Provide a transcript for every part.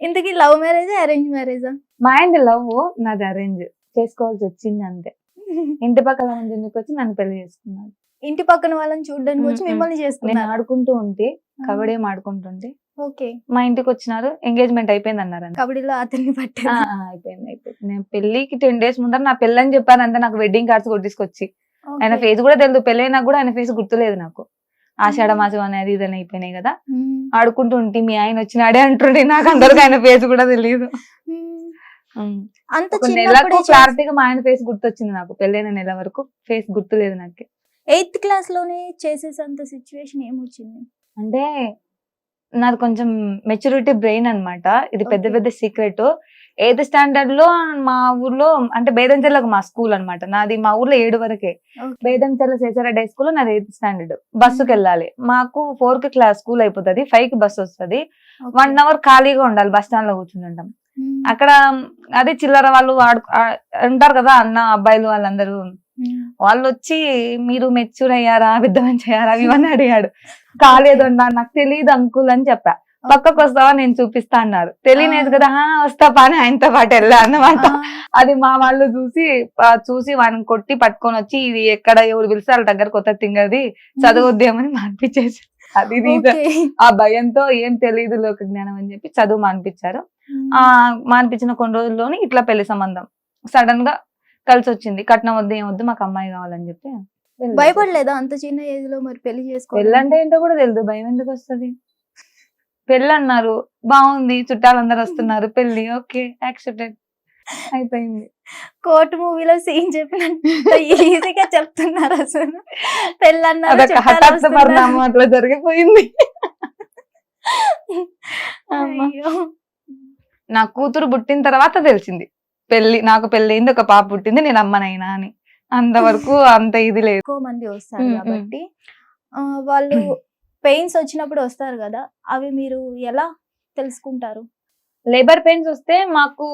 ఇంతకీ లవ్ మ్యారేజా అరేంజ్ మ్యారేజా? మా ఆయనది లవ్ నాది అరేంజ్. చేసుకోవాల్సి వచ్చింది అంతే. ఇంటి ఎందుకు వచ్చి నన్ను పెళ్ళి చేసుకున్నాడు. ఇంటి పక్కన వాళ్ళని చూడడానికి వచ్చి మ్మ్. మిమ్మల్ని నేను చేసుకున్నారు ఆడుకుంటూ ఉంటే కబడ్డీ ఆడుకుంటుంటే ఓకే. మా ఇంటికి వచ్చినారు ఎంగేజ్మెంట్ అయిపోయింది అన్నారు. కబడ్డీలో అతన్ని ఆ, అయిపోయింది అయిపోయింది. నేను పెళ్ళికి టెన్ డేస్ ముందర నా పెళ్ళి అని చెప్పాను అంతే నాకు వెడ్డింగ్ కార్డ్స్ కొట్టించుకొచ్చి. ఆయన. ఫేస్ కూడా తెలియదు పెళ్ళి అయినా కూడా ఆయన ఫేస్ గుర్తులేదు నాకు. ఆషాఢ మాసం అనేది ఇదని అయిపోయినాయి కదా. ఆడుకుంటూ ఉంటే మీ ఆయన వచ్చినాడే అంటుండే నాకు అందరికి ఆయన ఫేస్ కూడా తెలియదు. అంత నెలకు క్లారిటీగా మా ఆయన ఫేస్ గుర్తొచ్చింది నాకు పెళ్ళైన నెల వరకు ఫేస్ గుర్తులేదు నాకు. ఎయిత్ క్లాస్లోనే చేసేసంత సిచ్యువేషన్ ఏమొచ్చింది? అంటే నాది కొంచెం మెచ్యూరిటీ బ్రెయిన్ అన్నమాట. ఇది పెద్ద. పెద్ద సీక్రెట్ ఎయిత్ స్టాండర్డ్లో మా ఊర్లో అంటే బేదంచెర్లకు మా స్కూల్ అన్నమాట. నాది మా ఊర్లో ఏడు వరకే. బేదంచెర్ల శేషారెడ్డి హై స్కూల్ నాది ఎయిత్ స్టాండర్డ్. బస్సుకి వెళ్ళాలి మాకు ఫోర్కి క్లాస్ స్కూల్ అయిపోతుంది ఫైవ్కి బస్ వస్తుంది. వన్ అవర్ ఖాళీగా ఉండాలి బస్ స్టాండ్లో కూర్చుంటాం మ్మ్. అక్కడ అదే చిల్లర వాళ్ళు ఆడు ఆ- ఉంటారు కదా అన్న అబ్బాయిలు వాళ్ళందరూ. వాళ్ళు వచ్చి మీరు మెచ్యూర్ అయ్యారా పెద్ద మంచి అయ్యారా ఇవన్నీ అడిగాడు. కాలేదు అన్నా నాకు తెలియదు అంకుల్ అని చెప్పా. పక్కకు వస్తావా నేను చూపిస్తా అన్నారు. తెలియలేదు కదా "ఆ, వస్తా పాని ఆయనతో పాటు వెళ్ళా అన్నమాట. అది మా వాళ్ళు చూసి చూసి వాడిని కొట్టి పట్టుకొని వచ్చి ఇది ఎక్కడ ఎవరు పిలిస్తే వాళ్ళ దగ్గర కొత్త తింగది చదవద్దేమని మానిపించేసి. అది. ఆ భయంతో ఏం తెలియదు లోక జ్ఞానం అని చెప్పి చదువు మానిపించారు. ఆ మానిపించిన కొన్ని రోజుల్లోనే ఇట్లా పెళ్ళి సంబంధం. సడన్గా కలిసి వచ్చింది కట్నం వద్దు ఏం వద్దు మాకు అమ్మాయి కావాలని చెప్పి భయపడలేదా అంత చిన్న ఏజ్లో మరి పెళ్ళి పెళ్ళి చేసుకోవాలి అంటే ఏంటో కూడా తెలియదు భయం ఎందుకు వస్తుంది? పెళ్ళి అన్నారు బాగుంది చుట్టాలందరూ వస్తున్నారు పెళ్ళి ఓకే యాక్సెప్టెడ్. అయిపోయింది. కోర్టు మూవీలో సీన్ చెప్పినట్టు ఈజీగా చెప్తున్నారు అసలు. పెళ్ళన్నారు అట్లా జరిగిపోయింది. నా కూతురు పుట్టిన తర్వాత తెలిసింది. పెళ్ళి నాకు పెళ్ళి అయింది ఒక పాప పుట్టింది నేను అమ్మనైనా అని. అంతవరకు అంత ఇది లేదు. ఎక్కువ మంది వస్తారు కాబట్టి వాళ్ళు పెయిన్స్ వచ్చినప్పుడు వస్తారు కదా అవి మీరు ఎలా తెలుసుకుంటారు? లేబర్ పెయిన్స్ వస్తే మాకు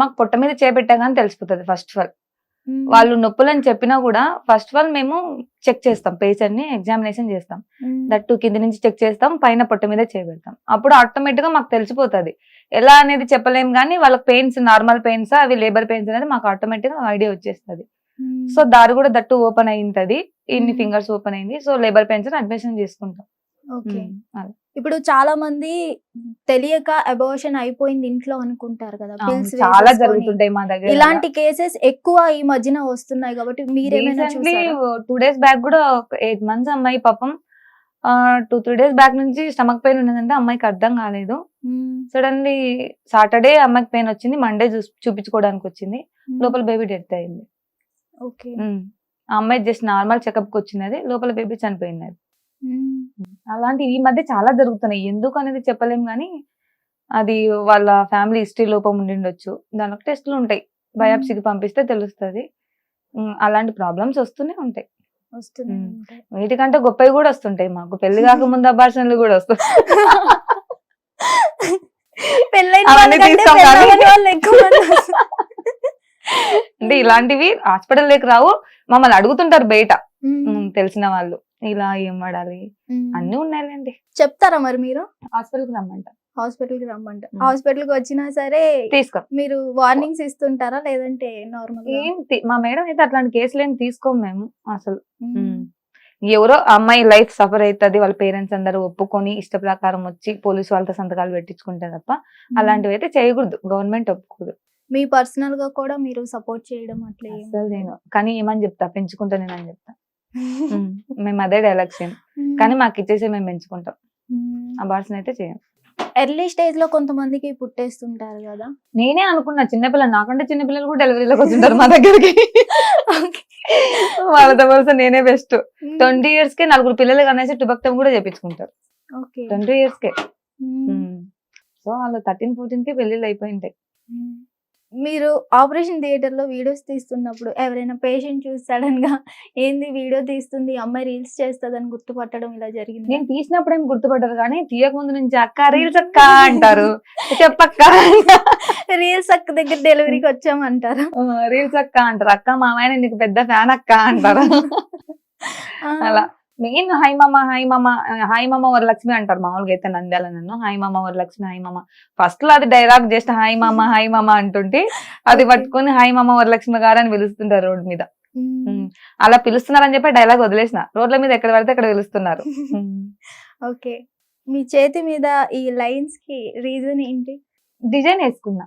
మాకు పొట్ట మీద చేపెట్టాగానే తెలిసిపోతుంది ఫస్ట్ ఆఫ్ ఆల్. వాళ్ళు నొప్పులని చెప్పినా కూడా ఫస్ట్ ఆఫ్ ఆల్ మేము చెక్ చేస్తాం పేషెంట్ని ఎగ్జామినేషన్ చేస్తాం. దట్టు కింది నుంచి చెక్ చేస్తాం పైన పొట్ట మీద చేపెడతాం. అప్పుడు ఆటోమేటిక్గా మాకు తెలిసిపోతుంది. ఎలా అనేది చెప్పలేం కానీ వాళ్ళ పెయిన్స్ నార్మల్ పెయిన్స్ అవి లేబర్ పెయిన్స్ అనేది మాకు ఆటోమేటిక్గా ఐడియా వచ్చేస్తుంది. సో దారి కూడా దట్టు ఓపెన్ అయింటది ఇన్ని. ఫింగర్స్ ఓపెన్ అయింది సో లేబర్ పెయిన్స్ అడ్మిషన్ చేసుకుంటాం ఓకే. ఇప్పుడు చాలా మంది తెలియక అబోషన్ అయిపోయింది ఇంట్లో అనుకుంటారు కదా చాలా. జరుగుతుంటాయి మా దగ్గర ఇలాంటి కేసెస్ ఎక్కువ ఈ మధ్యన వస్తున్నాయి కాబట్టి మీరేమైనా టూ డేస్ బ్యాక్ కూడా ఎయిట్ మంత్స్ అమ్మాయి పాపం టూ త్రీ డేస్ బ్యాక్ నుంచి స్టమక్ పెయిన్ ఉన్నదంటే అమ్మాయికి అర్థం కాలేదు. సడన్లీ సాటర్డే అమ్మాయికి పెయిన్ వచ్చింది మండే చూపించుకోవడానికి వచ్చింది. లోపల బేబీ డెత్ అయింది ఓకే. ఆ అమ్మాయి జస్ట్ నార్మల్ చెకప్కి వచ్చింది అది లోపల బేబీ చనిపోయింది అది మ్మ్. అలాంటి ఈ మధ్య చాలా జరుగుతున్నాయి. ఎందుకు అనేది చెప్పలేం కానీ అది వాళ్ళ ఫ్యామిలీ హిస్టరీ లోపం ఉండిండొచ్చు. దానికి టెస్టులు ఉంటాయి. బయాప్సీకి పంపిస్తే తెలుస్తుంది. అలాంటి ప్రాబ్లమ్స్ వస్తూనే. ఉంటాయి. వీటికంటే గొప్పవి కూడా వస్తుంటాయి మాకు. పెళ్ళి కాకముందు అబార్షన్లు కూడా వస్తాయి. పెళ్ళైన అంటే ఇలాంటివి హాస్పిటల్ లేక రావు మమ్మల్ని అడుగుతుంటారు బయట. తెలిసిన వాళ్ళు. ఇలా ఏం వాడాలి. అన్ని ఉన్నాయండి చెప్తారా మరి మీరు? హాస్పిటల్కి రమ్మంట. హాస్పిటల్కి రమ్మంట. మ్మ్. హాస్పిటల్కి వచ్చినా సరే తీసుకో. మీరు వార్నింగ్స్ ఇస్తుంటారా లేదంటే నార్మల్ ఏం మా మేడం అయితే అట్లాంటి కేసులు ఏం తీసుకోము మేము అసలు. ఎవరో అమ్మాయి లైఫ్ సఫర్ అవుతుంది వాళ్ళ పేరెంట్స్ అందరూ ఒప్పుకొని ఇష్ట ప్రకారం వచ్చి పోలీసు వాళ్ళతో సంతకాలు పెట్టించుకుంటే తప్ప అలాంటివి అయితే చేయకూడదు. గవర్నమెంట్ ఒప్పుకోదు. మీ పర్సనల్గా కూడా మీరు సపోర్ట్ చేయడం అట్లా ఏం అసలు నేను కానీ ఏమని చెప్తా? పెంచుకుంటా నేను అని చెప్తా. ఉమ్. మేము అదే డైలాగ్ చేయం కానీ మాకు ఇచ్చేసి మేము పెంచుకుంటాం. అబార్షన్ అయితే చేయం ఎర్లీ స్టేజ్లో కొంతమందికి పుట్టేస్తుంటారు కదా? నేనే అనుకున్నా చిన్నపిల్లలు నాకంటే చిన్నపిల్లలు కూడా డెలివరీలోకి వస్తుంటారు మా దగ్గరికి. వాళ్ళతో వలస నేనే బెస్ట్ ట్వంటీ ఇయర్స్ కే నలుగురు పిల్లలు కనేసి టుబక్తం కూడా చేపించుకుంటారు. ఓకే ట్వంటీ ఇయర్స్ కే. సో వాళ్ళు థర్టీన్ ఫోర్టీన్కి పెళ్ళిళ్ళు అయిపోయి ఉంటాయి మీరు ఆపరేషన్ థియేటర్లో వీడియోస్ తీస్తున్నప్పుడు ఎవరైనా పేషెంట్ చూసి సడన్గా ఏంది వీడియో తీస్తుంది అమ్మాయి రీల్స్ చేస్తుంది అని గుర్తుపట్టడం ఇలా జరిగింది? నేను తీసినప్పుడు ఏం గుర్తుపడ్డారు కానీ తీయక ముందు నుంచి అక్క రీల్స్ అక్క అంటారు. చెప్పక్క రీల్స్ అక్క దగ్గర డెలివరీకి వచ్చామంటారా. రీల్స్ అక్క అంటారు. అక్క మామయ్య నీకు పెద్ద ఫ్యాన్ అక్క అంటారు. అలా. మెయిన్ హాయ్ మామ హాయ్ మామ హాయ్ మామ వరలక్ష్మి అంటారు మామూలుగా అయితే నంద్యాల నన్ను హాయ్ మామ వరలక్ష్మి హాయ్ మామ ఫస్ట్లో అది డైలాగ్ జస్ట్ హాయ్ మామ హాయ్ మామ అంటుంటే అది. పట్టుకొని హాయ్ మామ వరలక్ష్మి గారు అని పిలుస్తుంటారు రోడ్ మీద మ్మ్. ఉమ్. అలా పిలుస్తున్నారని చెప్పి డైలాగ్ వదిలేసిన రోడ్ల మీద ఎక్కడ పడితే అక్కడ పిలుస్తున్నారు. ఓకే మీ చేతి మీద ఈ లైన్స్కి రీజన్ ఏంటి డిజైన్ వేసుకున్నా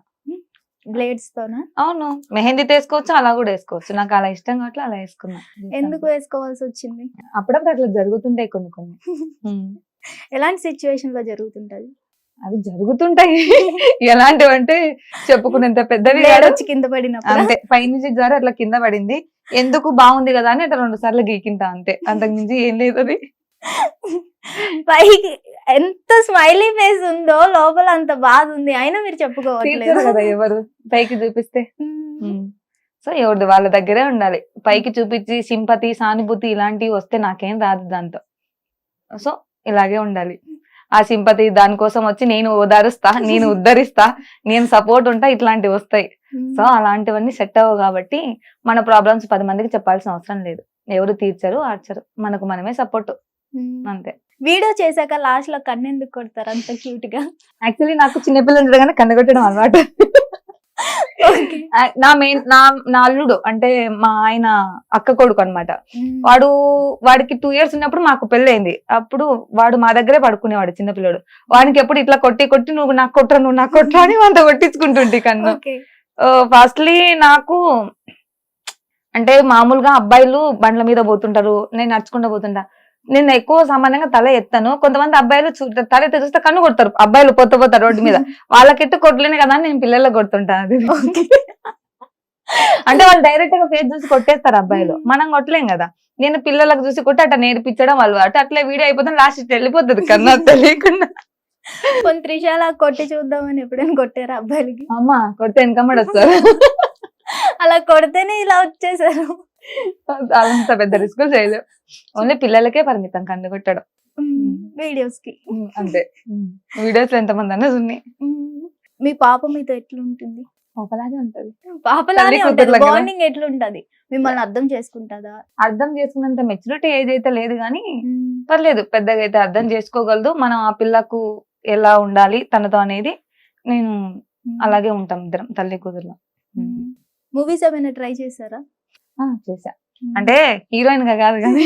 బ్లేడ్స్ తోనా? అవును. మెహందీ వేసుకోవచ్చు అలా కూడా వేసుకోవచ్చు. నాకు అలా ఇష్టం కాబట్టి అలా వేసుకున్నా. ఎందుకు వేసుకోవాల్సి వచ్చింది? అప్పుడప్పుడు అట్లా జరుగుతుంటాయి కొన్ని కొన్ని. ఎలాంటి సిచ్యువేషన్లో జరుగుతుంటది? అవి జరుగుతుంటాయి. ఎలాంటివి అంటే చెప్పుకునేంత పెద్దవి కాదు. వచ్చి కింద పడినప్పుడు? అంతే. పైనుంచి జారి అట్లా కింద పడింది. ఎందుకు బాగుంది కదా అని అట్లా రెండు సార్లు గీకింటా అంతే. అంతకు మించి ఏం లేదు అది. పైకి ఎంత స్మైలీ ఫేస్ ఉందో లోపల అంత బాధ ఉంది అయినా మీరు చెప్పుకోవట్లేదు. కదా ఎవరు? పైకి చూపిస్తే. మ్మ్. సో ఎవరిది? వాళ్ళ దగ్గరే ఉండాలి. పైకి చూపించి సింపతి సానుభూతి ఇలాంటివి వస్తే నాకేం రాదు దాంతో. సో ఇలాగే ఉండాలి. ఆ సింపతి దానికోసం వచ్చి నేను ఓదారుస్తా నేను ఉద్ధరిస్తా నేను సపోర్ట్ ఉంటా ఇట్లాంటివి వస్తాయి. సో అలాంటివన్నీ సెట్ అవ్వవు కాబట్టి మన ప్రాబ్లమ్స్ పది మందికి చెప్పాల్సిన అవసరం లేదు. ఎవరు తీర్చరు ఆడ్చరు మనకు మనమే సపోర్ట్. అంతే. వీడియో చేశాక లాస్ట్లో కన్నెందుకు కొడతారు? అంత క్యూట్గా. యాక్చువల్లీ నాకు చిన్నపిల్లలు ఉండగానే కన్నగొట్టడం. ఆ, నా మెయిన్ నా నా అల్లుడు అంటే మా ఆయన అక్క కొడుకు అన్నమాట. మ్మ్. వాడు వాడికి టూ ఇయర్స్ ఉన్నప్పుడు మాకు పెళ్ళైంది అప్పుడు వాడు మా దగ్గరే పడుకునేవాడు చిన్నపిల్లడు వాడికి ఎప్పుడు ఇట్లా కొట్టి కొట్టి నువ్వు నాకు కొట్టరా నువ్వు నాకు కొట్టరా అని అంత కొట్టించుకుంటుంటే కన్ను. ఫస్ట్లీ నాకు అంటే మామూలుగా అబ్బాయిలు బండ్ల మీద పోతుంటారు. నేను నడుచుకుంటూ పోతుంటా. నేను ఎక్కువ సామాన్యంగా తల ఎత్తాను. కొంతమంది అబ్బాయిలు తల ఎత్తి చూస్తే కన్ను కొడతారు. అబ్బాయిలు పోత పోతారు రోడ్డు మీద. వాళ్ళకెట్టు కొట్టలేను కదా నేను పిల్లలకు కొడుతుంటా. అది అంటే వాళ్ళు డైరెక్ట్గా ఫేస్ చూసి కొట్టేస్తారు అబ్బాయిలు. మనం కొట్టలేం కదా. నేను పిల్లలకు చూసి కొట్టి అట్లా నేర్పించడం అలవాటు అట్లా వీడియో అయిపోతుంది లాస్ట్ వెళ్ళిపోతుంది కన్నా తెలియకుండా కొన్ని త్రిశాల కొట్టి చూద్దామని ఎప్పుడైనా కొట్టారా అబ్బాయిలకి? అమ్మా కొడితే వెనకమ్మడి వస్తారు. అలా కొడితేనే ఇలా వచ్చేసారు. అంత పెద్ద రిస్క్ చేయలేవు ఓన్లీ పిల్లలకే పరిమితం కన్ను కొట్టడం. వీడియోస్కి. అంతే. వీడియోస్లో ఎంతమంది అన్నది ఉన్నాయి. మీ పాప మీతో ఎట్లుంటుంది? ఒకలాగే ఉంటది. తల్లి ఉంటది? బాండింగ్ ఎట్లుంటది? మిమ్మల్ని అర్థం చేసుకుంటదా? అర్థం చేసుకున్నంత మెచ్యూరిటీ అయితే లేదు కానీ పర్లేదు. పెద్దగా అయితే అర్థం చేసుకోగలదు. మనం ఆ పిల్లకు ఎలా ఉండాలి తనతో అనేది నేను అలాగే ఉంటాం ఇద్దరం తల్లి కూతురులో. మూవీస్ ఏమైనా ట్రై చేశారా? చేశా. అంటే హీరోయిన్గా కాదు కానీ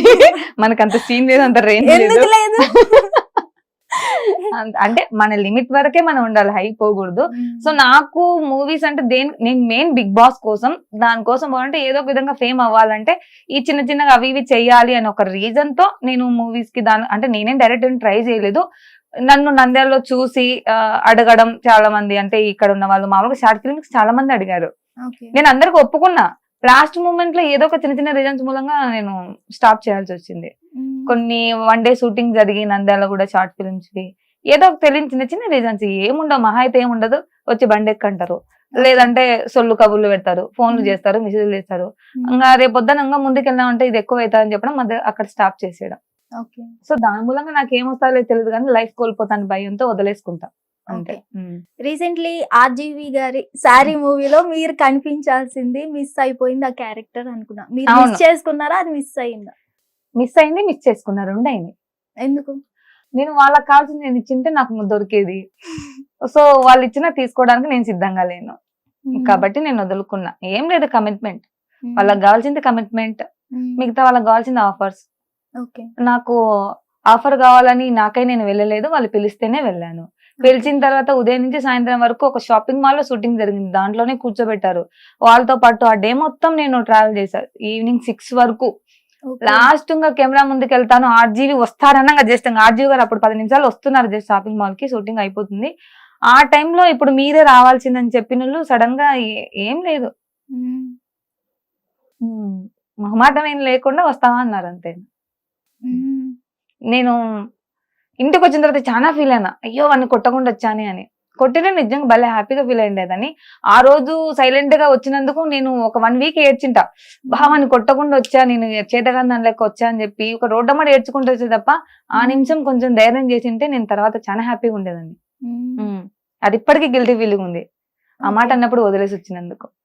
మనకు అంత సీన్ లేదు. అంత రేంజ్ లేదు అంటే మన లిమిట్ వరకే మనం ఉండాలి హై పోకూడదు. సో నాకు మూవీస్ అంటే దేని నేను మెయిన్ బిగ్ బాస్ కోసం దానికోసం అంటే ఏదో ఒక విధంగా ఫేమ్ అవ్వాలంటే ఈ చిన్న చిన్నగా అవి ఇవి చెయ్యాలి అని ఒక రీజన్తో నేను మూవీస్కి దాని అంటే నేనేం డైరెక్ట్ ట్రై చేయలేదు. నన్ను నంద్యాలలో చూసి అడగడం చాలా మంది అంటే ఇక్కడ ఉన్న వాళ్ళు మామూలుగా షార్ట్ ఫిల్మ్స్ చాలా మంది అడిగారు. నేను అందరికి ఒప్పుకున్నా. లాస్ట్ మూమెంట్లో ఏదో ఒక చిన్న చిన్న రీజన్స్ మూలంగా నేను స్టాప్ చేయాల్సి వచ్చింది. కొన్ని వన్ డే షూటింగ్ జరిగి నంద్యాల కూడా షార్ట్ ఫిల్మ్స్కి ఏదో ఒక తెలియని చిన్న చిన్న రీజన్స్ ఏముండవు మహా అయితే ఏముండదు వచ్చి బండి ఎక్కంటారు. లేదంటే సొల్లు కబుర్లు పెడతారు ఫోన్లు. చేస్తారు మెసేజ్లు చేస్తారు. ఇంకా రేపొద్దున ఇంకా ముందుకెళ్ళామంటే ఇది ఎక్కువ అవుతుందని చెప్పడం మధ్య అక్కడ స్టాప్ చేసేయడం. ఓకే. సో దాని మూలంగా నాకు ఏమొస్తారో తెలియదు కానీ లైఫ్ కోల్పోతాను భయంతో వదిలేసుకుంటా. ఉమ్. రీసెంట్లీ ఆర్జీవి గారి సారీ మూవీలో మీరు కనిపించాల్సింది మిస్ అయిపోయింది ఆ క్యారెక్టర్ అనుకున్నా. మీరు మిస్. చేసుకున్నారా? అది మిస్ అయిందా? మిస్ అయింది మిస్ చేసుకున్నా రెండు అయింది ఎందుకు? నేను వాళ్ళకి కావాల్సింది నేను ఇచ్చింటే నాకు దొరికేది. సో వాళ్ళు ఇచ్చినా తీసుకోవడానికి నేను సిద్ధంగా లేను. కాబట్టి నేను వదులుకున్నా. ఏం లేదు కమిట్మెంట్. వాళ్ళకి కావాల్సింది కమిట్మెంట్. మిగతా వాళ్ళకి కావాల్సింది ఆఫర్స్. ఓకే. నాకు ఆఫర్ కావాలని నాకై నేను వెళ్ళలేదు వాళ్ళు పిలిస్తేనే వెళ్ళాను. పిలిచిన తర్వాత ఉదయం నుంచి సాయంత్రం వరకు ఒక షాపింగ్ మాల్లో షూటింగ్ జరిగింది. దాంట్లోనే కూర్చోబెట్టారు. వాళ్ళతో పాటు ఆ డే మొత్తం నేను ట్రావెల్ చేశాను ఈవినింగ్ సిక్స్ వరకు. లాస్ట్ ఇంకా కెమెరా ముందుకు వెళ్తాను ఆర్జీవి వస్తారనగా జస్ట్ ఆర్జీవి గారు అప్పుడు పది నిమిషాలు వస్తున్నారు జస్ట్ షాపింగ్ మాల్కి షూటింగ్ అయిపోతుంది. ఆ టైంలో ఇప్పుడు మీరే రావాల్సిందని చెప్పిన సడన్గా ఏ- లేదు. మొహమాటం ఏం లేకుండా వస్తావా అన్నారు అంతే. నేను ఇంటికి వచ్చిన తర్వాత చాలా ఫీల్ అయినా అయ్యో వాడిని కొట్టకుండా వచ్చానే అని. కొట్టిన నిజంగా భలే హ్యాపీగా ఫీల్ అయ్యేదని ఆ రోజు సైలెంట్గా వచ్చినందుకు నేను ఒక వన్ వీక్ ఏడ్చింట. భావాన్ని కొట్టకుండా వచ్చా నేను చేతగాని దాని లెక్క వచ్చా అని చెప్పి ఒక రోడ్డమ్మడి ఏడ్చుకుంటూ వచ్చే తప్ప ఆ నిమిషం కొంచెం ధైర్యం చేసింటే నేను తర్వాత చాలా హ్యాపీగా ఉండేదాన్ని. అది ఇప్పటికీ గిల్టీ ఫీలింగ్ ఉంది. ఆ మాట అన్నప్పుడు వదిలేసి వచ్చినందుకు.